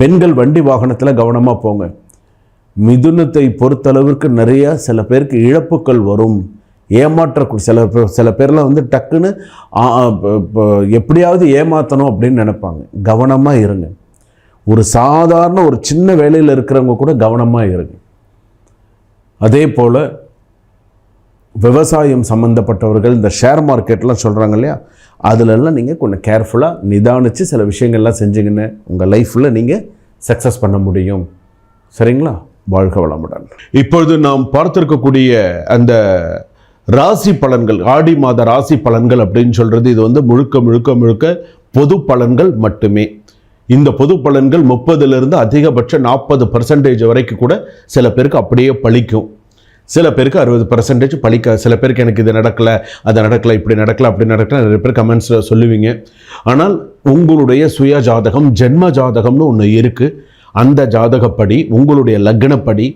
பெண்கள் வண்டி வாகனத்தில் கவனமாக போங்க. மிதுனத்தை பொறுத்தளவிற்கு நிறைய சில பேருக்கு இழப்புகள் வரும். ஏமாற்ற சில பேர் சில பேர்லாம் வந்து டக்குன்னு எப்படியாவது ஏமாற்றணும் அப்படின்னு நினைப்பாங்க. கவனமாக இருங்க. ஒரு சாதாரண ஒரு சின்ன வேலையில் இருக்கிறவங்க கூட கவனமாக இருங்க. அதே போல் விவசாயம் சம்மந்தப்பட்டவர்கள் இந்த ஷேர் மார்க்கெட்லாம் சொல்கிறாங்க இல்லையா? அதுலெல்லாம் நீங்கள் கொஞ்சம் கேர்ஃபுல்லாக நிதானித்து சில விஷயங்கள்லாம் செஞ்சீங்கன்னு உங்கள் லைஃப்பில் நீங்கள் சக்ஸஸ் பண்ண முடியும். சரிங்களா? வாழ்க வளமுடன். இப்பொழுது நாம் பார்த்துருக்கக்கூடிய அந்த ராசி பலன்கள் ஆடி மாத ராசி பலன்கள் அப்படின்னு சொல்கிறது இது வந்து முழுக்க முழுக்க முழுக்க பொது பலன்கள் மட்டுமே. இந்த பொது பலன்கள் முப்பதுலேருந்து அதிகபட்சம் நாற்பது பர்சன்டேஜ் வரைக்கும் கூட சில பேருக்கு அப்படியே பழிக்கும். சில பேருக்கு அறுபது பர்சன்டேஜ் பழிக்க சில பேருக்கு எனக்கு இது நடக்கலை அது நடக்கலை இப்படி நடக்கலை அப்படி நடக்கல நிறைய பேர் கமெண்ட்ஸில் சொல்லுவீங்க. ஆனால் உங்களுடைய சுய ஜாதகம் ஜென்ம ஜாதகம்னு ஒன்று இருக்குது அந்த ஜாதகப்படி உங்களுடைய லக்னப்படி